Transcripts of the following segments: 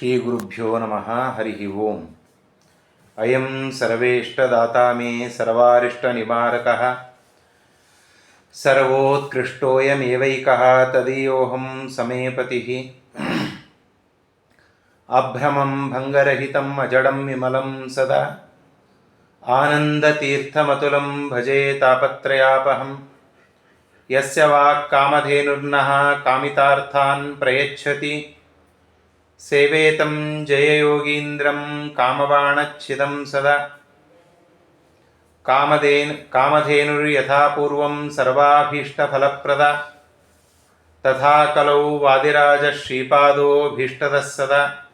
श्रीगुरुभ्यो नमः, हरिः ओम्। अयं सर्वेष्टदाता मे सर्वारिष्टनिवारकः। सर्वोत्कृष्टोऽयमेवैकः, तदीयोऽहं समे पतिः अभ्रमं भङ्गरहितम्, अजडं विमलं सदा। आनन्दतीर्थमतुलं भजे तापत्रयापहम्। यस्य वाक्कामधेनुर्नः कामितार्थान् प्रयच्छति। सेवेतं जययोगीन्द्रं कामबाणच्छिदं सदा। कामधेन् कामधेनुर्यथा पूर्वं सर्वाभीष्टफलप्रदा। तथा कलौ वादिराजश्रीपादोऽभीष्टतः सदा।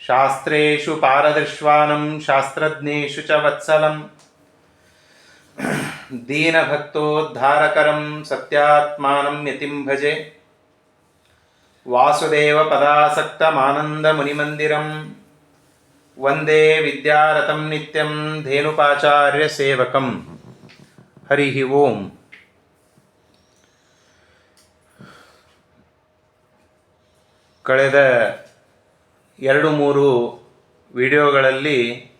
शास्त्रेषु पारदृश्वानं शास्त्रज्ञेषु च वत्सलं दीनभक्तोद्धारकरं सत्यात्मानं यतिं भजे। ಸತ್ಯಾತ್ಮಾನಂ ಪದಾಸಕ್ತ ಮಾನಂದ ಮುನಿಮಂದಿರಂ ವಂದೇ ವಿದ್ಯಾರಥಂ ನಿತ್ಯಂ ಧೇನುಪಾಚಾರ್ಯ ಸೇವಕಂ. ಹರಿ ಓಂ. ಕಳೆದ ಎರಡು ಮೂರು ವಿಡಿಯೋಗಳಲ್ಲಿ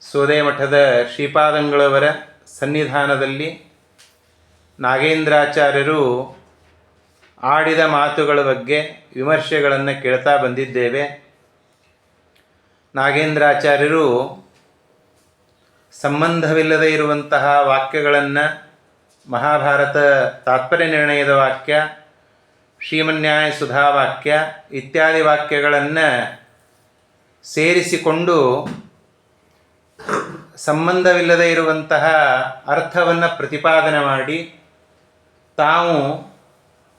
ಸೋದೆ ಮಠದ ಶ್ರೀಪಾದಂಗಳವರ ಸನ್ನಿಧಾನದಲ್ಲಿ ನಾಗೇಂದ್ರಾಚಾರ್ಯರು ಆಡಿದ ಮಾತುಗಳ ಬಗ್ಗೆ ವಿಮರ್ಶೆಗಳನ್ನು ಕೇಳ್ತಾ ಬಂದಿದ್ದೇವೆ. ನಾಗೇಂದ್ರಾಚಾರ್ಯರು ಸಂಬಂಧವಿಲ್ಲದೆ ಇರುವಂತಹ ವಾಕ್ಯಗಳನ್ನು ಮಹಾಭಾರತ ತಾತ್ಪರ್ಯ ನಿರ್ಣಯದ ವಾಕ್ಯ, ಶ್ರೀಮನ್ಯಾಯ ಸುಧಾ ವಾಕ್ಯ ಇತ್ಯಾದಿ ವಾಕ್ಯಗಳನ್ನು ಸೇರಿಸಿಕೊಂಡು ಸಂಬಂಧವಿಲ್ಲದೆ ಇರುವಂತಹ ಅರ್ಥವನ್ನು ಪ್ರತಿಪಾದನೆ ಮಾಡಿ ತಾವು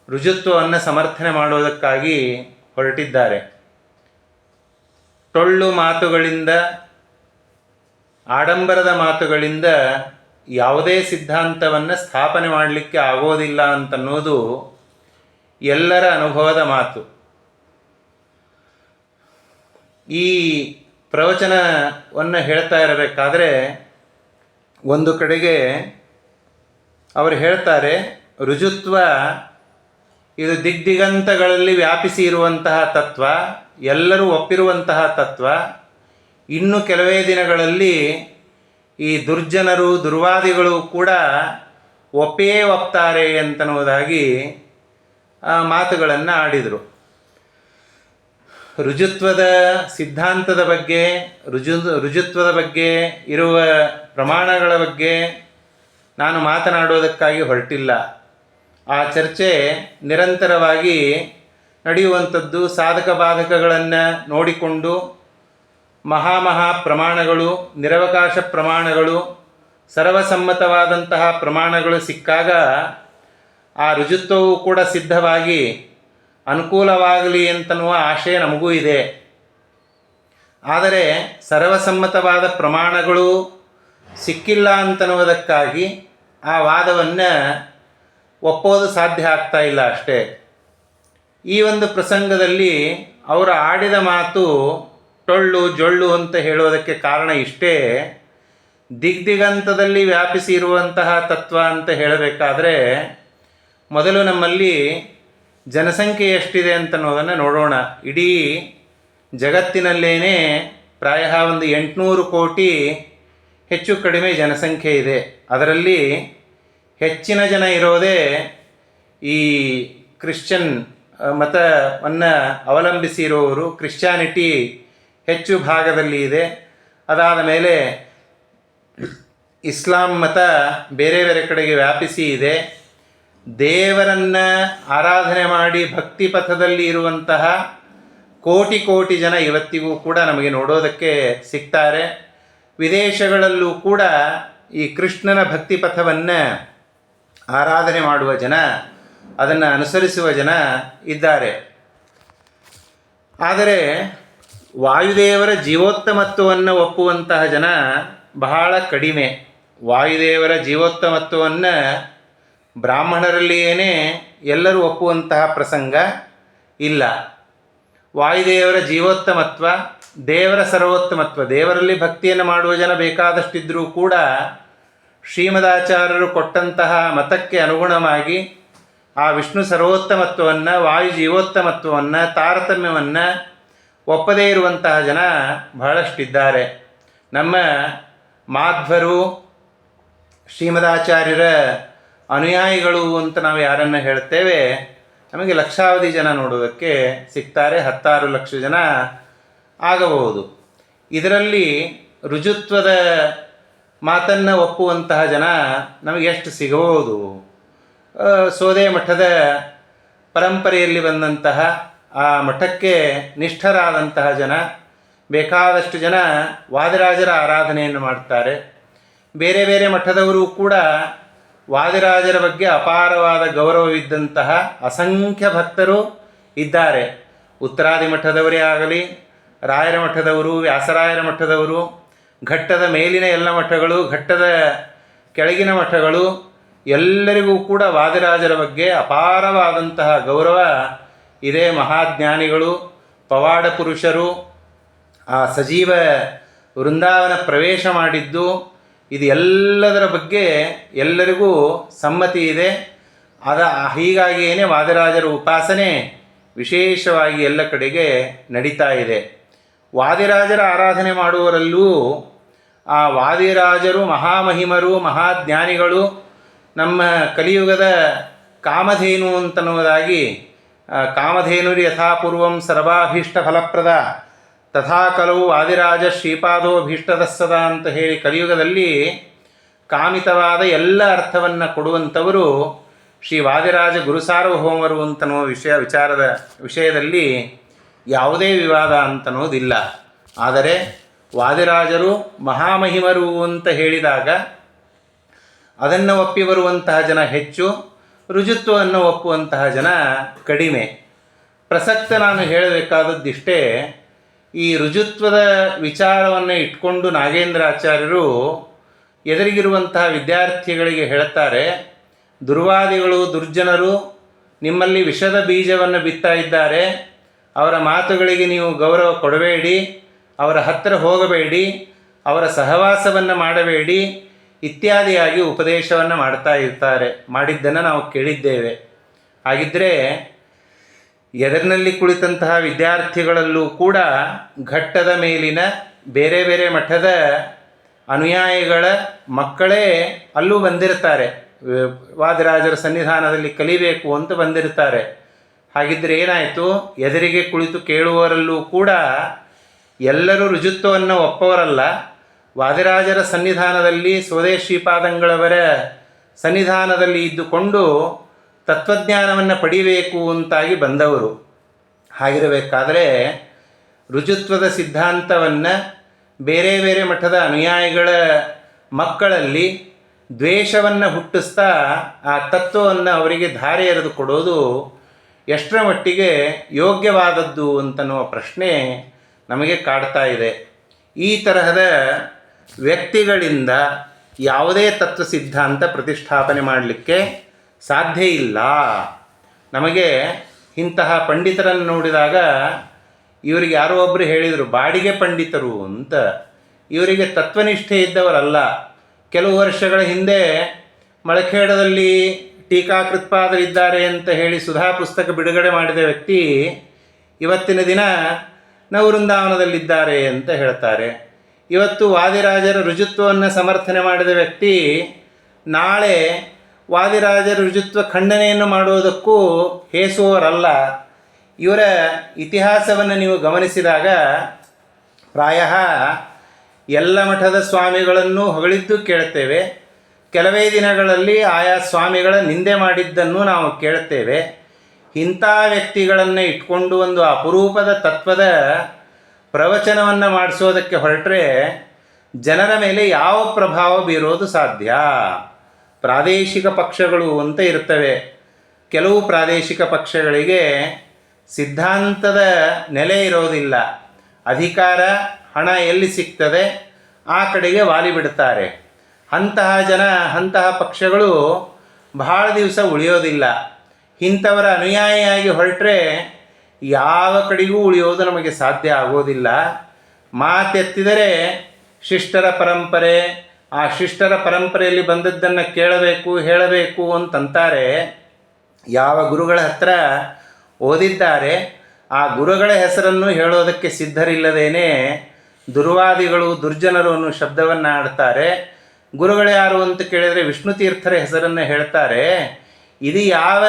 ರುಜುತ್ವವನ್ನು ಸಮರ್ಥನೆ ಮಾಡುವುದಕ್ಕಾಗಿ ಹೊರಟಿದ್ದಾರೆ. ಟೊಳ್ಳು ಮಾತುಗಳಿಂದ, ಆಡಂಬರದ ಮಾತುಗಳಿಂದ ಯಾವುದೇ ಸಿದ್ಧಾಂತವನ್ನು ಸ್ಥಾಪನೆ ಮಾಡಲಿಕ್ಕೆ ಆಗೋದಿಲ್ಲ ಅಂತನ್ನೋದು ಎಲ್ಲರ ಅನುಭವದ ಮಾತು. ಈ ಪ್ರವಚನವನ್ನು ಹೇಳ್ತಾ ಇರಬೇಕಾದ್ರೆ, ಒಂದು ಕಡೆಗೆ ಅವರು ಹೇಳ್ತಾರೆ, ರುಜುತ್ವ ಇದು ದಿಗ್ದಿಗಂತಗಳಲ್ಲಿ ವ್ಯಾಪಿಸಿ ಇರುವಂತಹ ತತ್ವ, ಎಲ್ಲರೂ ಒಪ್ಪಿರುವಂತಹ ತತ್ವ. ಇನ್ನು ಕೆಲವೇ ದಿನಗಳಲ್ಲಿ ಈ ದುರ್ಜನರು, ದುರ್ವಾದಿಗಳು ಕೂಡ ಒಪ್ಪೇ ಒಪ್ತಾರೆ ಅಂತನ್ನುವುದಾಗಿ ಮಾತುಗಳನ್ನು ಆಡಿದರು. ರುಜುತ್ವದ ಸಿದ್ಧಾಂತದ ಬಗ್ಗೆ, ರುಜು, ರುಜುತ್ವದ ಬಗ್ಗೆ, ಇರುವ ಪ್ರಮಾಣಗಳ ಬಗ್ಗೆ ನಾನು ಮಾತನಾಡೋದಕ್ಕಾಗಿ ಹೊರಟಿಲ್ಲ. ಆ ಚರ್ಚೆ ನಿರಂತರವಾಗಿ ನಡೆಯುವಂಥದ್ದು ಸಾಧಕ ಬಾಧಕಗಳನ್ನು ನೋಡಿಕೊಂಡು ಮಹಾಮಹಾ ಪ್ರಮಾಣಗಳು, ನಿರವಕಾಶ ಪ್ರಮಾಣಗಳು, ಸರ್ವಸಮ್ಮತವಾದಂತಹ ಪ್ರಮಾಣಗಳು ಸಿಕ್ಕಾಗ ಆ ರುಜುತ್ವವು ಕೂಡ ಸಿದ್ಧವಾಗಿ ಅನುಕೂಲವಾಗಲಿ ಅಂತನ್ನುವ ಆಶಯ ನಮಗೂ ಇದೆ. ಆದರೆ ಸರ್ವಸಮ್ಮತವಾದ ಪ್ರಮಾಣಗಳು ಸಿಕ್ಕಿಲ್ಲ ಅಂತನ್ನುವುದಕ್ಕಾಗಿ ಆ ವಾದವನ್ನು ಒಪ್ಪೋದು ಸಾಧ್ಯ ಆಗ್ತಾ ಇಲ್ಲ ಅಷ್ಟೇ. ಈ ಒಂದು ಪ್ರಸಂಗದಲ್ಲಿ ಅವರು ಆಡಿದ ಮಾತು ಟೊಳ್ಳು ಜೊಳ್ಳು ಅಂತ ಹೇಳೋದಕ್ಕೆ ಕಾರಣ ಇಷ್ಟೇ. ದಿಗ್ದಿಗಂತದಲ್ಲಿ ವ್ಯಾಪಿಸಿ ಇರುವಂತಹ ತತ್ವ ಅಂತ ಹೇಳಬೇಕಾದ್ರೆ ಮೊದಲು ನಮ್ಮಲ್ಲಿ ಜನಸಂಖ್ಯೆ ಎಷ್ಟಿದೆ ಅಂತನ್ನೋದನ್ನು ನೋಡೋಣ. ಇಡೀ ಜಗತ್ತಿನಲ್ಲೇನೆ ಪ್ರಾಯ ಒಂದು ಎಂಟುನೂರು ಕೋಟಿ ಹೆಚ್ಚು ಕಡಿಮೆ ಜನಸಂಖ್ಯೆ ಇದೆ. ಅದರಲ್ಲಿ ಹೆಚ್ಚಿನ ಜನ ಇರೋದೇ ಈ ಕ್ರಿಶ್ಚನ್ ಮತವನ್ನು ಅವಲಂಬಿಸಿರೋರು ಕ್ರಿಶ್ಚಾನಿಟಿ ಹೆಚ್ಚು ಭಾಗದಲ್ಲಿ ಇದೆ. ಅದಾದ ಮೇಲೆ ಇಸ್ಲಾಂ ಮತ ಬೇರೆ ಬೇರೆ ಕಡೆಗೆ ವ್ಯಾಪಿಸಿ ಇದೆ. ದೇವರನ್ನು ಆರಾಧನೆ ಮಾಡಿ ಭಕ್ತಿ ಪಥದಲ್ಲಿ ಇರುವಂತಹ ಕೋಟಿ ಕೋಟಿ ಜನ ಇವತ್ತಿಗೂ ಕೂಡ ನಮಗೆ ನೋಡೋದಕ್ಕೆ ಸಿಗ್ತಾರೆ. ವಿದೇಶಗಳಲ್ಲೂ ಕೂಡ ಈ ಕೃಷ್ಣನ ಭಕ್ತಿ ಪಥವನ್ನು ಆರಾಧನೆ ಮಾಡುವ ಜನ, ಅದನ್ನು ಅನುಸರಿಸುವ ಜನ ಇದ್ದಾರೆ. ಆದರೆ ವಾಯುದೇವರ ಜೀವೋತ್ತಮತ್ವವನ್ನು ಒಪ್ಪುವಂತಹ ಜನ ಬಹಳ ಕಡಿಮೆ. ವಾಯುದೇವರ ಜೀವೋತ್ತಮತ್ವವನ್ನು ಬ್ರಾಹ್ಮಣರಲ್ಲಿಯೇ ಎಲ್ಲರೂ ಒಪ್ಪುವಂತಹ ಪ್ರಸಂಗ ಇಲ್ಲ. ವಾಯುದೇವರ ಜೀವೋತ್ತಮತ್ವ ದೇವರ ಸರ್ವೋತ್ತಮತ್ವ, ದೇವರಲ್ಲಿ ಭಕ್ತಿಯನ್ನು ಮಾಡುವ ಜನ ಬೇಕಾದಷ್ಟಿದ್ದರೂ ಕೂಡ ಶ್ರೀಮದಾಚಾರ್ಯರು ಕೊಟ್ಟಂತಹ ಮತಕ್ಕೆ ಅನುಗುಣವಾಗಿ ಆ ವಿಷ್ಣು ಸರ್ವೋತ್ತಮತ್ವವನ್ನು, ವಾಯು ಜೀವೋತ್ತಮತ್ವವನ್ನು, ತಾರತಮ್ಯವನ್ನು ಒಪ್ಪದೇ ಇರುವಂತಹ ಜನ ಬಹಳಷ್ಟಿದ್ದಾರೆ. ನಮ್ಮ ಮಾಧ್ವರು, ಶ್ರೀಮದಾಚಾರ್ಯರ ಅನುಯಾಯಿಗಳು ಅಂತ ನಾವು ಯಾರನ್ನು ಹೇಳ್ತೇವೆ, ನಮಗೆ ಲಕ್ಷಾವಧಿ ಜನ ನೋಡೋದಕ್ಕೆ ಸಿಗ್ತಾರೆ, ಹತ್ತಾರು ಲಕ್ಷ ಜನ ಆಗಬಹುದು. ಇದರಲ್ಲಿ ರುಜುತ್ವದ ಮಾತನ್ನು ಒಪ್ಪುವಂತಹ ಜನ ನಮಗೆ ಎಷ್ಟು ಸಿಗಬಹುದು? ಸೋದೆ ಮಠದ ಪರಂಪರೆಯಲ್ಲಿ ಬಂದಂತಹ ಆ ಮಠಕ್ಕೆ ನಿಷ್ಠರಾದಂತಹ ಜನ, ಬೇಕಾದಷ್ಟು ಜನ ವಾದಿರಾಜರ ಆರಾಧನೆಯನ್ನು ಮಾಡ್ತಾರೆ. ಬೇರೆ ಬೇರೆ ಮಠದವರು ಕೂಡ ವಾದಿರಾಜರ ಬಗ್ಗೆ ಅಪಾರವಾದ ಗೌರವವಿದ್ದಂತಹ ಅಸಂಖ್ಯ ಭಕ್ತರು ಇದ್ದಾರೆ. ಉತ್ತರಾದಿ ಮಠದವರೇ ಆಗಲಿ, ರಾಯರ ಮಠದವರು, ವ್ಯಾಸರಾಯರ ಮಠದವರು ಘಟ್ಟದ ಮೇಲಿನ ಎಲ್ಲ ಮಠಗಳು, ಘಟ್ಟದ ಕೆಳಗಿನ ಮಠಗಳು, ಎಲ್ಲರಿಗೂ ಕೂಡ ವಾದಿರಾಜರ ಬಗ್ಗೆ ಅಪಾರವಾದಂತಹ ಗೌರವ ಇದೇ ಮಹಾಜ್ಞಾನಿಗಳು, ಪವಾಡ ಪುರುಷರು, ಆ ಸಜೀವ ವೃಂದಾವನ ಪ್ರವೇಶ ಮಾಡಿದ್ದು. ಇದು ಎಲ್ಲದರ ಬಗ್ಗೆ ಎಲ್ಲರಿಗೂ ಸಮ್ಮತಿ ಇದೆ. ಅದ ಹೀಗಾಗಿಯೇ ವಾದಿರಾಜರ ಉಪಾಸನೆ ವಿಶೇಷವಾಗಿ ಎಲ್ಲ ಕಡೆಗೆ ನಡೀತಾ ಇದೆ. ವಾದಿರಾಜರ ಆರಾಧನೆ ಮಾಡುವವರಲ್ಲೂ ಆ ವಾದಿರಾಜರು, ಮಹಾಮಹಿಮರು, ಮಹಾಜ್ಞಾನಿಗಳು ನಮ್ಮ ಕಲಿಯುಗದ ಕಾಮಧೇನು ಅಂತನ್ನುವುದಾಗಿ ಕಾಮಧೇನುರಿ ಯಥಾಪೂರ್ವಂ ಸರ್ವಾಭೀಷ್ಟ ಫಲಪ್ರದ, ತಥಾ ಕಲವು ವಾದಿರಾಜ ಶ್ರೀಪಾದೋಭೀಷ್ಟದಸ್ಸದ ಅಂತ ಹೇಳಿ ಕಲಿಯುಗದಲ್ಲಿ ಕಾಮಿತವಾದ ಎಲ್ಲ ಅರ್ಥವನ್ನು ಕೊಡುವಂಥವರು ಶ್ರೀ ವಾದಿರಾಜ ಗುರುಸಾರ್ವಭೌಮರು ಅಂತನೋ ವಿಷಯ ವಿಚಾರದ ವಿಷಯದಲ್ಲಿ ಯಾವುದೇ ವಿವಾದ ಅಂತನೋದಿಲ್ಲ ಆದರೆ ವಾದಿರಾಜರು ಮಹಾಮಹಿಮರು ಅಂತ ಹೇಳಿದಾಗ ಅದನ್ನು ಒಪ್ಪಿ ಬರುವಂತಹ ಜನ ಹೆಚ್ಚು, ರುಜುತ್ವವನ್ನು ಒಪ್ಪುವಂತಹ ಜನ ಕಡಿಮೆ. ಪ್ರಸಕ್ತ ನಾನು ಹೇಳಬೇಕಾದದ್ದಿಷ್ಟೇ, ಈ ರುಜುತ್ವದ ವಿಚಾರವನ್ನು ಇಟ್ಕೊಂಡು ನಾಗೇಂದ್ರಾಚಾರ್ಯರು ಎದುರಿಗಿರುವಂತಹ ವಿದ್ಯಾರ್ಥಿಗಳಿಗೆ ಹೇಳುತ್ತಾರೆ, ದುರ್ವಾದಿಗಳು, ದುರ್ಜನರು, ನಿಮ್ಮಲ್ಲಿ ವಿಷದ ಬೀಜವನ್ನು ಬಿತ್ತಾ ಇದ್ದಾರೆ, ಅವರ ಮಾತುಗಳಿಗೆ ನೀವು ಗೌರವ ಕೊಡಬೇಡಿ ಅವರ ಹತ್ತಿರ ಹೋಗಬೇಡಿ, ಅವರ ಸಹವಾಸವನ್ನು ಮಾಡಬೇಡಿ ಇತ್ಯಾದಿಯಾಗಿ ಉಪದೇಶವನ್ನು ಮಾಡ್ತಾ ಇರ್ತಾರೆ. ಮಾಡಿದ್ದನ್ನು ನಾವು ಕೇಳಿದ್ದೇವೆ. ಹಾಗಿದ್ದರೆ ಎದರಿನಲ್ಲಿ ಕುಳಿತಂತಹ ವಿದ್ಯಾರ್ಥಿಗಳಲ್ಲೂ ಕೂಡ ಘಟ್ಟದ ಮೇಲಿನ ಬೇರೆ ಬೇರೆ ಮಠದ ಅನುಯಾಯಿಗಳ ಮಕ್ಕಳೇ ಅಲ್ಲೂ ಬಂದಿರ್ತಾರೆ. ವಾದರಾಜರ ಸನ್ನಿಧಾನದಲ್ಲಿ ಕಲಿಬೇಕು ಅಂತ ಬಂದಿರ್ತಾರೆ. ಹಾಗಿದ್ದರೆ ಏನಾಯಿತು? ಎದುರಿಗೆ ಕುಳಿತು ಕೇಳುವವರಲ್ಲೂ ಕೂಡ ಎಲ್ಲರೂ ರುಜುತ್ವವನ್ನು ಒಪ್ಪವರಲ್ಲ. ವಾದಿರಾಜರ ಸನ್ನಿಧಾನದಲ್ಲಿ ಸ್ವದೇಶೀಪಾದಂಗಳವರ ಸನ್ನಿಧಾನದಲ್ಲಿ ಇದ್ದುಕೊಂಡು ತತ್ವಜ್ಞಾನವನ್ನು ಪಡಿಬೇಕು ಅಂತಾಗಿ ಬಂದವರು. ಹಾಗಿರಬೇಕಾದರೆ ರುಜುತ್ವದ ಸಿದ್ಧಾಂತವನ್ನು ಬೇರೆ ಬೇರೆ ಮಠದ ಅನುಯಾಯಿಗಳ ಮಕ್ಕಳಲ್ಲಿ ದ್ವೇಷವನ್ನು ಹುಟ್ಟಿಸ್ತಾ ಆ ತತ್ವವನ್ನು ಅವರಿಗೆ ಧಾರೆ ಎರೆದು ಕೊಡೋದು ಎಷ್ಟರ ಮಟ್ಟಿಗೆ ಯೋಗ್ಯವಾದದ್ದು ಅಂತನ್ನುವ ಪ್ರಶ್ನೆ ನಮಗೆ ಕಾಡ್ತಾ ಇದೆ. ಈ ತರಹದ ವ್ಯಕ್ತಿಗಳಿಂದ ಯಾವುದೇ ತತ್ವ ಸಿದ್ಧಾಂತ ಪ್ರತಿಷ್ಠಾಪನೆ ಮಾಡಲಿಕ್ಕೆ ಸಾಧ್ಯ ಇಲ್ಲ. ನಮಗೆ ಇಂತಹ ಪಂಡಿತರನ್ನು ನೋಡಿದಾಗ ಇವರಿಗೆ ಯಾರೋ ಒಬ್ಬರು ಹೇಳಿದರು, ಬಾಡಿಗೆ ಪಂಡಿತರು ಅಂತ. ಇವರಿಗೆ ತತ್ವನಿಷ್ಠೆ ಇದ್ದವರಲ್ಲ. ಕೆಲವು ವರ್ಷಗಳ ಹಿಂದೆ ಮಳಖೇಡದಲ್ಲಿ ಟೀಕಾಕೃತ್ಪಾದರಿದ್ದಾರೆ ಅಂತ ಹೇಳಿ ಸುಧಾ ಪುಸ್ತಕ ಬಿಡುಗಡೆ ಮಾಡಿದ ವ್ಯಕ್ತಿ ಇವತ್ತಿನ ದಿನ ನವವೃಂದಾವನದಲ್ಲಿದ್ದಾರೆ ಅಂತ ಹೇಳ್ತಾರೆ. ಇವತ್ತು ವಾದಿರಾಜರ ರುಜುತ್ವವನ್ನು ಸಮರ್ಥನೆ ಮಾಡಿದ ವ್ಯಕ್ತಿ ನಾಳೆ ವಾದಿರಾಜರ ರುಜುತ್ವ ಖಂಡನೆಯನ್ನು ಮಾಡುವುದಕ್ಕೂ ಹೇಸುವವರಲ್ಲ ಇವರ ಇತಿಹಾಸವನ್ನು ನೀವು ಗಮನಿಸಿದಾಗ ಪ್ರಾಯ ಎಲ್ಲ ಮಠದ ಸ್ವಾಮಿಗಳನ್ನು ಹೊಗಳಿದ್ದು ಕೇಳ್ತೇವೆ ಕೆಲವೇ ದಿನಗಳಲ್ಲಿ ಆಯಾ ಸ್ವಾಮಿಗಳ ನಿಂದೆ ಮಾಡಿದ್ದನ್ನು ನಾವು ಕೇಳುತ್ತೇವೆ. ಇಂಥ ವ್ಯಕ್ತಿಗಳನ್ನು ಇಟ್ಕೊಂಡು ಒಂದು ಅಪರೂಪದ ತತ್ವದ ಪ್ರವಚನವನ್ನು ಮಾಡಿಸೋದಕ್ಕೆ ಹೊರಟ್ರೆ ಜನರ ಮೇಲೆ ಯಾವ ಪ್ರಭಾವ ಬೀರೋದು ಸಾಧ್ಯ? ಪ್ರಾದೇಶಿಕ ಪಕ್ಷಗಳು ಅಂತ ಇರ್ತವೆ. ಕೆಲವು ಪ್ರಾದೇಶಿಕ ಪಕ್ಷಗಳಿಗೆ ಸಿದ್ಧಾಂತದ ನೆಲೆ ಇರೋದಿಲ್ಲ. ಅಧಿಕಾರ, ಹಣ ಎಲ್ಲಿ ಸಿಗ್ತದೆ? ಆ ಕಡೆಗೆ ವಾಲಿ ಬಿಡ್ತಾರೆ. ಅಂತಹ ಜನ, ಅಂತಹ ಪಕ್ಷಗಳು ಬಹಳ ದಿವಸ ಉಳಿಯೋದಿಲ್ಲ. ಇಂಥವರ ಅನುಯಾಯಿಯಾಗಿ ಹೊರಟ್ರೆ ಯಾವ ಕಡೆಗೂ ಉಳಿಯೋದು ನಮಗೆ ಸಾಧ್ಯ ಆಗೋದಿಲ್ಲ. ಮಾತೆತ್ತಿದರೆ ಶಿಷ್ಟರ ಪರಂಪರೆ, ಆ ಶಿಷ್ಟರ ಪರಂಪರೆಯಲ್ಲಿ ಬಂದದ್ದನ್ನು ಕೇಳಬೇಕು, ಹೇಳಬೇಕು ಅಂತಂತಾರೆ. ಯಾವ ಗುರುಗಳ ಹತ್ರ ಓದಿದ್ದಾರೆ, ಆ ಗುರುಗಳ ಹೆಸರನ್ನು ಹೇಳೋದಕ್ಕೆ ಸಿದ್ಧರಿಲ್ಲದೇನೆ ದುರ್ವಾದಿಗಳು, ದುರ್ಜನರು ಅನ್ನೋ ಶಬ್ದವನ್ನು ಆಡ್ತಾರೆ. ಗುರುಗಳು ಯಾರು ಅಂತ ಕೇಳಿದರೆ ವಿಷ್ಣು ತೀರ್ಥರ ಹೆಸರನ್ನು ಹೇಳ್ತಾರೆ. ಇದು ಯಾವ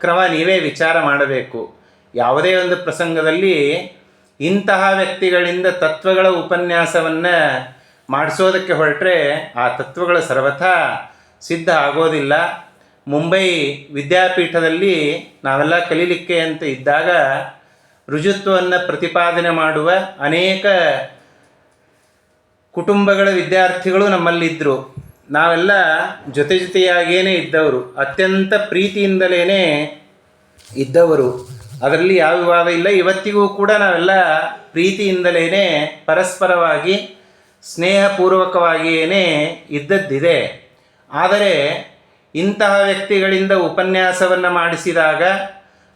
ಕ್ರಮ ನೀವೇ ವಿಚಾರ ಮಾಡಬೇಕು. ಯಾವುದೇ ಒಂದು ಪ್ರಸಂಗದಲ್ಲಿ ಇಂತಹ ವ್ಯಕ್ತಿಗಳಿಂದ ತತ್ವಗಳ ಉಪನ್ಯಾಸವನ್ನು ಮಾಡಿಸೋದಕ್ಕೆ ಹೊರಟ್ರೆ ಆ ತತ್ವಗಳು ಸರ್ವಥಾ ಸಿದ್ಧ ಆಗೋದಿಲ್ಲ. ಮುಂಬೈ ವಿದ್ಯಾಪೀಠದಲ್ಲಿ ನಾವೆಲ್ಲ ಕಲೀಲಿಕ್ಕೆ ಅಂತ ಇದ್ದಾಗ ರುಜುತ್ವವನ್ನು ಪ್ರತಿಪಾದನೆ ಮಾಡುವ ಅನೇಕ ಕುಟುಂಬಗಳ ವಿದ್ಯಾರ್ಥಿಗಳು ನಮ್ಮಲ್ಲಿದ್ದರು ನಾವೆಲ್ಲ ಜೊತೆ ಜೊತೆಯಾಗೇನೆ ಇದ್ದವರು, ಅತ್ಯಂತ ಪ್ರೀತಿಯಿಂದಲೇ ಇದ್ದವರು. ಅದರಲ್ಲಿ ಯಾವ ವಿವಾದ ಇಲ್ಲ. ಇವತ್ತಿಗೂ ಕೂಡ ನಾವೆಲ್ಲ ಪ್ರೀತಿಯಿಂದಲೇ ಪರಸ್ಪರವಾಗಿ ಸ್ನೇಹಪೂರ್ವಕವಾಗಿಯೇ ಇದ್ದದ್ದಿದೆ. ಆದರೆ, ಇಂತಹ ವ್ಯಕ್ತಿಗಳಿಂದ ಉಪನ್ಯಾಸವನ್ನು ಮಾಡಿಸಿದಾಗ,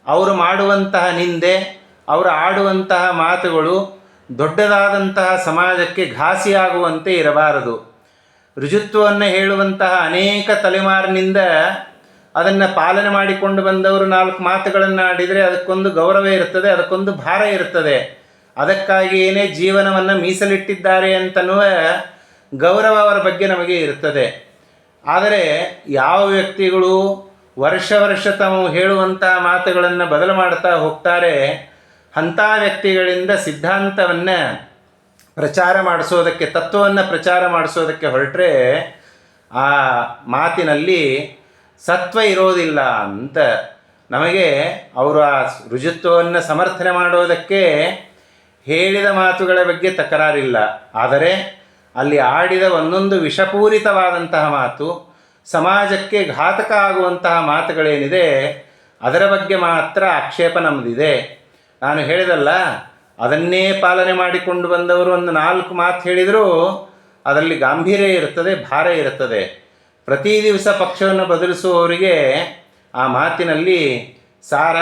ಅವರು ಮಾಡುವಂತಹ ನಿಂದೆ, ಅವರು ಆಡುವಂತಹ ಮಾತುಗಳು, ದೊಡ್ಡದಾದಂತಹ ಸಮಾಜಕ್ಕೆ ಘಾಸಿಯಾಗುವಂತೆ ಇರಬಾರದು. ರುಜುತ್ವವನ್ನು ಹೇಳುವಂತಹ ಅನೇಕ ತಲೆಮಾರಿನಿಂದ ಅದನ್ನು ಪಾಲನೆ ಮಾಡಿಕೊಂಡು ಬಂದವರು ನಾಲ್ಕು ಮಾತುಗಳನ್ನು ಆಡಿದರೆ ಅದಕ್ಕೊಂದು ಗೌರವ ಇರ್ತದೆ, ಅದಕ್ಕೊಂದು ಭಾರ ಇರ್ತದೆ. ಅದಕ್ಕಾಗಿಯೇ ಜೀವನವನ್ನು ಮೀಸಲಿಟ್ಟಿದ್ದಾರೆ ಅಂತನ್ನುವ ಗೌರವ ಅವರ ಬಗ್ಗೆ ನಮಗೆ ಇರ್ತದೆ. ಆದರೆ ಯಾವ ವ್ಯಕ್ತಿಗಳು ವರ್ಷ ವರ್ಷ ತಾವು ಹೇಳುವಂತಹ ಮಾತುಗಳನ್ನು ಬದಲು ಮಾಡ್ತಾ ಹೋಗ್ತಾರೆ, ಅಂಥ ವ್ಯಕ್ತಿಗಳಿಂದ ಸಿದ್ಧಾಂತವನ್ನು ಪ್ರಚಾರ ಮಾಡಿಸೋದಕ್ಕೆ, ತತ್ವವನ್ನು ಪ್ರಚಾರ ಮಾಡಿಸೋದಕ್ಕೆ ಹೊರಟ್ರೆ ಆ ಮಾತಿನಲ್ಲಿ ಸತ್ವ ಇರೋದಿಲ್ಲ ಅಂತ ನಮಗೆ ಅವರು ಆ ರುಜುತ್ವವನ್ನು ಸಮರ್ಥನೆ ಮಾಡೋದಕ್ಕೆ ಹೇಳಿದ ಮಾತುಗಳ ಬಗ್ಗೆ ತಕರಾರಿಲ್ಲ. ಆದರೆ ಅಲ್ಲಿ ಆಡಿದ ಒಂದೊಂದು ವಿಷಪೂರಿತವಾದಂತಹ ಮಾತು, ಸಮಾಜಕ್ಕೆ ಘಾತಕ ಆಗುವಂತಹ ಮಾತುಗಳೇನಿದೆ, ಅದರ ಬಗ್ಗೆ ಮಾತ್ರ ಆಕ್ಷೇಪ ನಮ್ಮದಿದೆ ನಾನು ಹೇಳಿದಲ್ಲ ಅದನ್ನೇ ಪಾಲನೆ ಮಾಡಿಕೊಂಡು ಬಂದವರು ಒಂದು ನಾಲ್ಕು ಮಾತು ಹೇಳಿದರೂ, ಅದರಲ್ಲಿ ಗಾಂಭೀರ್ಯ ಇರುತ್ತದೆ, ಭಾರ ಇರುತ್ತದೆ. ಪ್ರತಿ ದಿವಸ ಪಕ್ಷವನ್ನು ಬದಲಿಸುವವರಿಗೆ ಆ ಮಾತಿನಲ್ಲಿ ಸಾರ,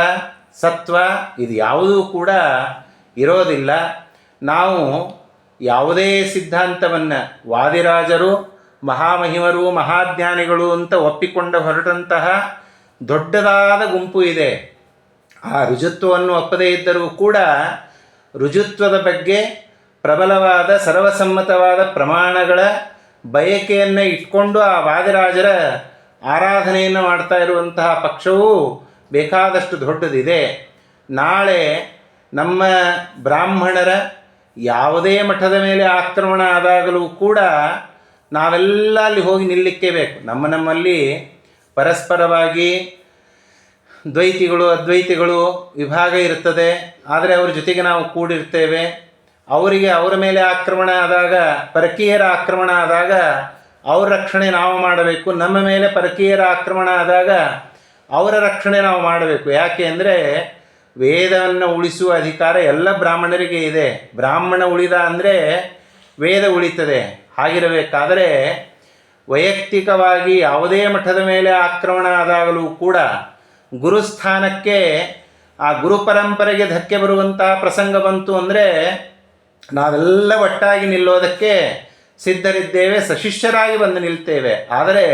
ಸತ್ವ ಇದು ಯಾವುದೂ ಕೂಡ ಇರೋದಿಲ್ಲ. ನಾವು ಯಾವುದೇ ಸಿದ್ಧಾಂತವನ್ನು ವಾದಿರಾಜರು, ಮಹಾಮಹಿಮರು, ಮಹಾಜ್ಞಾನಿಗಳು ಅಂತ ಒಪ್ಪಿಕೊಂಡ ಹೊರಟಂತಹ ದೊಡ್ಡದಾದ ಗುಂಪು ಇದೆ. ಆ ರುಜುತ್ವವನ್ನು ಒಪ್ಪದೇ ಇದ್ದರೂ ಕೂಡ ರುಜುತ್ವದ ಬಗ್ಗೆ ಪ್ರಬಲವಾದ, ಸರ್ವಸಮ್ಮತವಾದ ಪ್ರಮಾಣಗಳ ಬಯಕೆಯನ್ನು ಇಟ್ಕೊಂಡು ಆ ವಾದಿರಾಜರ ಆರಾಧನೆಯನ್ನು ಮಾಡ್ತಾ ಇರುವಂತಹ ಪಕ್ಷವೂ ಬೇಕಾದಷ್ಟು ದೊಡ್ಡದಿದೆ. ನಾಳೆ ನಮ್ಮ ಬ್ರಾಹ್ಮಣರ ಯಾವುದೇ ಮಠದ ಮೇಲೆ ಆಕ್ರಮಣ ಆದಾಗಲೂ ಕೂಡ ನಾವೆಲ್ಲ ಅಲ್ಲಿ ಹೋಗಿ ನಿಲ್ಲಕ್ಕೆ ಬೇಕು. ನಮ್ಮ ನಮ್ಮಲ್ಲಿ ಪರಸ್ಪರವಾಗಿ ದ್ವೈತಿಗಳು, ಅದ್ವೈತಿಗಳು ವಿಭಾಗ ಇರ್ತದೆ ಆದರೆ ಅವ್ರ ಜೊತೆಗೆ ನಾವು ಕೂಡಿರ್ತೇವೆ. ಅವರಿಗೆ ಅವರ ಮೇಲೆ ಆಕ್ರಮಣ ಆದಾಗ, ಪರಕೀಯರ ಆಕ್ರಮಣ ಆದಾಗ ಅವರ ರಕ್ಷಣೆ ನಾವು ಮಾಡಬೇಕು. ನಮ್ಮ ಮೇಲೆ ಪರಕೀಯರ ಆಕ್ರಮಣ ಆದಾಗ ಅವರ ರಕ್ಷಣೆ ನಾವು ಮಾಡಬೇಕು. ಯಾಕೆ ಅಂದರೆ ವೇದವನ್ನು ಉಳಿಸುವ ಅಧಿಕಾರ ಎಲ್ಲ ಬ್ರಾಹ್ಮಣರಿಗೆ ಇದೆ. ಬ್ರಾಹ್ಮಣ ಉಳಿದ ಅಂದರೆ ವೇದ ಉಳಿತದೆ. ಹಾಗಿರಬೇಕಾದರೆ ವೈಯಕ್ತಿಕವಾಗಿ ಯಾವುದೇ ಮಠದ ಮೇಲೆ ಆಕ್ರಮಣ ಆದಾಗಲೂ ಕೂಡ ಗುರುಸ್ಥಾನಕ್ಕೆ ಆ ಗುರು ಪರಂಪರೆಗೆ ಧಕ್ಕೆ ಬರುವಂತಹ ಪ್ರಸಂಗ ಬಂತು ಅಂದರೆ ನಾವೆಲ್ಲ ಒಟ್ಟಾಗಿ ನಿಲ್ಲೋದಕ್ಕೆ ಸಿದ್ಧರಿದ್ದೇವೆ ಸಶಿಷ್ಯರಾಗಿ ಬಂದು ನಿಲ್ತೇವೆ. ಆದರೆ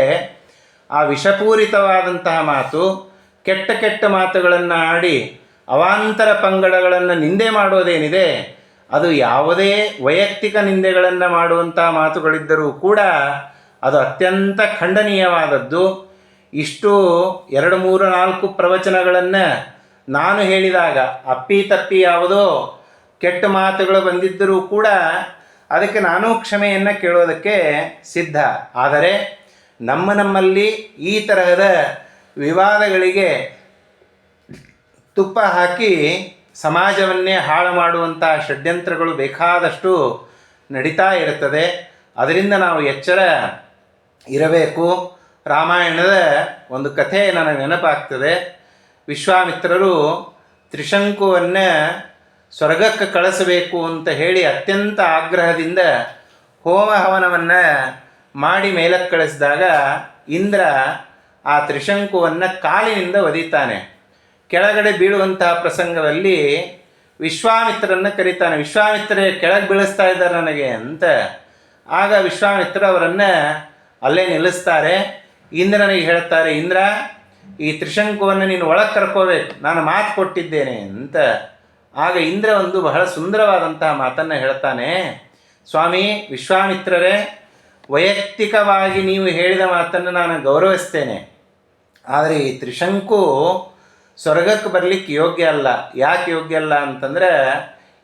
ಆ ವಿಷಪೂರಿತವಾದಂತಹ ಮಾತು, ಕೆಟ್ಟ ಕೆಟ್ಟ ಮಾತುಗಳನ್ನು ಆಡಿ ಅವಾಂತರ ಪಂಗಡಗಳನ್ನು ನಿಂದೆ ಮಾಡೋದೇನಿದೆ, ಅದು ಯಾವುದೇ ವೈಯಕ್ತಿಕ ನಿಂದೆಗಳನ್ನು ಮಾಡುವಂತಹ ಮಾತುಗಳಿದ್ದರೂ ಕೂಡ ಅದು ಅತ್ಯಂತ ಖಂಡನೀಯವಾದದ್ದು. ಇಷ್ಟು ಎರಡು ಮೂರು ನಾಲ್ಕು ಪ್ರವಚನಗಳನ್ನು ನಾನು ಹೇಳಿದಾಗ ಅಪ್ಪಿ ತಪ್ಪಿ ಯಾವುದೋ ಕೆಟ್ಟ ಮಾತುಗಳು ಬಂದಿದ್ದರೂ ಕೂಡ ಅದಕ್ಕೆ ನಾನು ಕ್ಷಮೆಯನ್ನು ಕೇಳೋದಕ್ಕೆ ಸಿದ್ಧ. ಆದರೆ ನಮ್ಮ ನಮ್ಮಲ್ಲಿ ಈ ತರಹದ ವಿವಾದಗಳಿಗೆ ತುಪ್ಪ ಹಾಕಿ ಸಮಾಜವನ್ನೇ ಹಾಳು ಮಾಡುವಂಥ ಷಡ್ಯಂತ್ರಗಳು ಬೇಕಾದಷ್ಟು ನಡೀತಾ ಇರುತ್ತದೆ. ಅದರಿಂದ ನಾವು ಎಚ್ಚರ ಇರಬೇಕು. ರಾಮಾಯಣದ ಒಂದು ಕಥೆ ನನಗೆ ನೆನಪಾಗ್ತದೆ. ವಿಶ್ವಾಮಿತ್ರರು ತ್ರಿಶಂಕುವನ್ನು ಸ್ವರ್ಗಕ್ಕೆ ಕಳಿಸಬೇಕು ಅಂತ ಹೇಳಿ ಅತ್ಯಂತ ಆಗ್ರಹದಿಂದ ಹೋಮ ಹವನವನ್ನು ಮಾಡಿ ಮೇಲಕ್ಕೆ ಕಳಿಸಿದಾಗ ಇಂದ್ರ ಆ ತ್ರಿಶಂಕುವನ್ನು ಕಾಲಿನಿಂದ ಒದಿತಾನೆ. ಕೆಳಗಡೆ ಬೀಳುವಂತಹ ಪ್ರಸಂಗದಲ್ಲಿ ವಿಶ್ವಾಮಿತ್ರರನ್ನು ಕರೀತಾನೆ. ವಿಶ್ವಾಮಿತ್ರರೇ, ಕೆಳಗೆ ಬೀಳಿಸ್ತಾ ಇದ್ದಾರೆ ನನಗೆ ಅಂತ. ಆಗ ವಿಶ್ವಾಮಿತ್ರ ಅವರನ್ನು ಅಲ್ಲೇ ನಿಲ್ಲಿಸ್ತಾರೆ. ಇಂದ್ರನಿಗೆ ಹೇಳ್ತಾರೆ ಇಂದ್ರ, ಈ ತ್ರಿಶಂಕುವನ್ನು ನೀನು ಒಳಗೆ ಕರ್ಕೋಬೇಕು ನಾನು ಮಾತು ಕೊಟ್ಟಿದ್ದೇನೆ ಅಂತ. ಆಗ ಇಂದ್ರ ಒಂದು ಬಹಳ ಸುಂದರವಾದಂತಹ ಮಾತನ್ನು ಹೇಳ್ತಾನೆ. ಸ್ವಾಮಿ, ವಿಶ್ವಾಮಿತ್ರರೇ, ವೈಯಕ್ತಿಕವಾಗಿ ನೀವು ಹೇಳಿದ ಮಾತನ್ನು ನಾನು ಗೌರವಿಸ್ತೇನೆ. ಆದರೆ ಈ ತ್ರಿಶಂಕು ಸ್ವರ್ಗಕ್ಕೆ ಬರಲಿಕ್ಕೆ ಯೋಗ್ಯ ಅಲ್ಲ. ಯಾಕೆ ಯೋಗ್ಯ ಅಲ್ಲ ಅಂತಂದರೆ,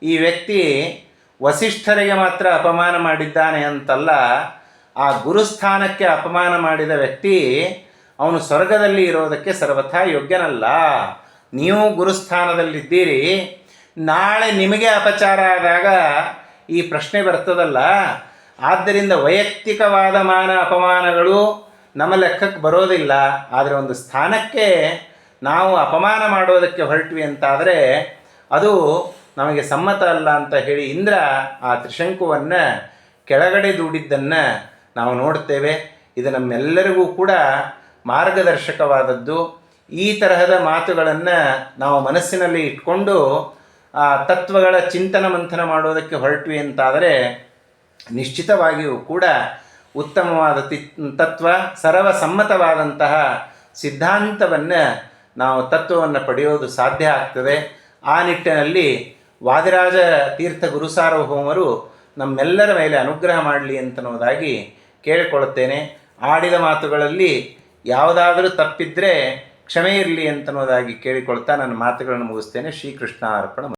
ಈ ವ್ಯಕ್ತಿ ವಸಿಷ್ಠರಿಗೆ ಮಾತ್ರ ಅಪಮಾನ ಮಾಡಿದ್ದಾನೆ ಅಂತಲ್ಲ. ಆ ಗುರುಸ್ಥಾನಕ್ಕೆ ಅಪಮಾನ ಮಾಡಿದ ವ್ಯಕ್ತಿ ಅವನು ಸ್ವರ್ಗದಲ್ಲಿ ಇರೋದಕ್ಕೆ ಸರ್ವಥಾ ಯೋಗ್ಯನಲ್ಲ. ನೀವು ಗುರುಸ್ಥಾನದಲ್ಲಿದ್ದೀರಿ. ನಾಳೆ ನಿಮಗೆ ಅಪಚಾರ ಆದಾಗ ಈ ಪ್ರಶ್ನೆ ಬರ್ತದಲ್ಲ. ಆದ್ದರಿಂದ ವೈಯಕ್ತಿಕವಾದ ಮಾನ ಅಪಮಾನಗಳು ನಮ್ಮ ಲೆಕ್ಕಕ್ಕೆ ಬರೋದಿಲ್ಲ. ಆದರೆ ಒಂದು ಸ್ಥಾನಕ್ಕೆ ನಾವು ಅಪಮಾನ ಮಾಡೋದಕ್ಕೆ ಹೊರಟ್ವಿ ಅಂತಾದರೆ ಅದು ನಮಗೆ ಸಮ್ಮತ ಅಲ್ಲ ಅಂತ ಹೇಳಿ ಇಂದ್ರ ಆ ತ್ರಿಶಂಕುವನ್ನು ಕೆಳಗಡೆ ದೂಡಿದ್ದನ್ನು ನಾವು ನೋಡ್ತೇವೆ ಇದು ನಮ್ಮೆಲ್ಲರಿಗೂ ಕೂಡ ಮಾರ್ಗದರ್ಶಕವಾದದ್ದು. ಈ ತರಹದ ಮಾತುಗಳನ್ನು ನಾವು ಮನಸ್ಸಿನಲ್ಲಿ ಇಟ್ಕೊಂಡು, ಆ ತತ್ವಗಳ ಚಿಂತನ ಮಂಥನ ಮಾಡೋದಕ್ಕೆ ಹೊರಟ್ವಿ ಅಂತಾದರೆ, ನಿಶ್ಚಿತವಾಗಿಯೂ ಕೂಡ ಉತ್ತಮವಾದ ತಿ, ತತ್ವ, ಸರ್ವಸಮ್ಮತವಾದಂತಹ ಸಿದ್ಧಾಂತವನ್ನು ನಾವು ತತ್ವವನ್ನು ಪಡೆಯೋದು ಸಾಧ್ಯ ಆಗ್ತದೆ. ಆ ನಿಟ್ಟಿನಲ್ಲಿ ವಾದಿರಾಜ ತೀರ್ಥ ಗುರುಸಾರ್ವಭೌಮರು ನಮ್ಮೆಲ್ಲರ ಮೇಲೆ ಅನುಗ್ರಹ ಮಾಡಲಿ ಅಂತನ್ನೋದಾಗಿ ಕೇಳಿಕೊಳ್ಳುತ್ತೇನೆ. ಆಡಿದ ಮಾತುಗಳಲ್ಲಿ ಯಾವುದಾದರೂ ತಪ್ಪಿದ್ರೆ ಕ್ಷಮೆ ಇರಲಿ ಅಂತನ್ನೋದಾಗಿ ಕೇಳಿಕೊಳ್ತಾ ನನ್ನ ಮಾತುಗಳನ್ನು ಮುಗಿಸ್ತೇನೆ. ಶ್ರೀಕೃಷ್ಣ ಅರ್ಪಣ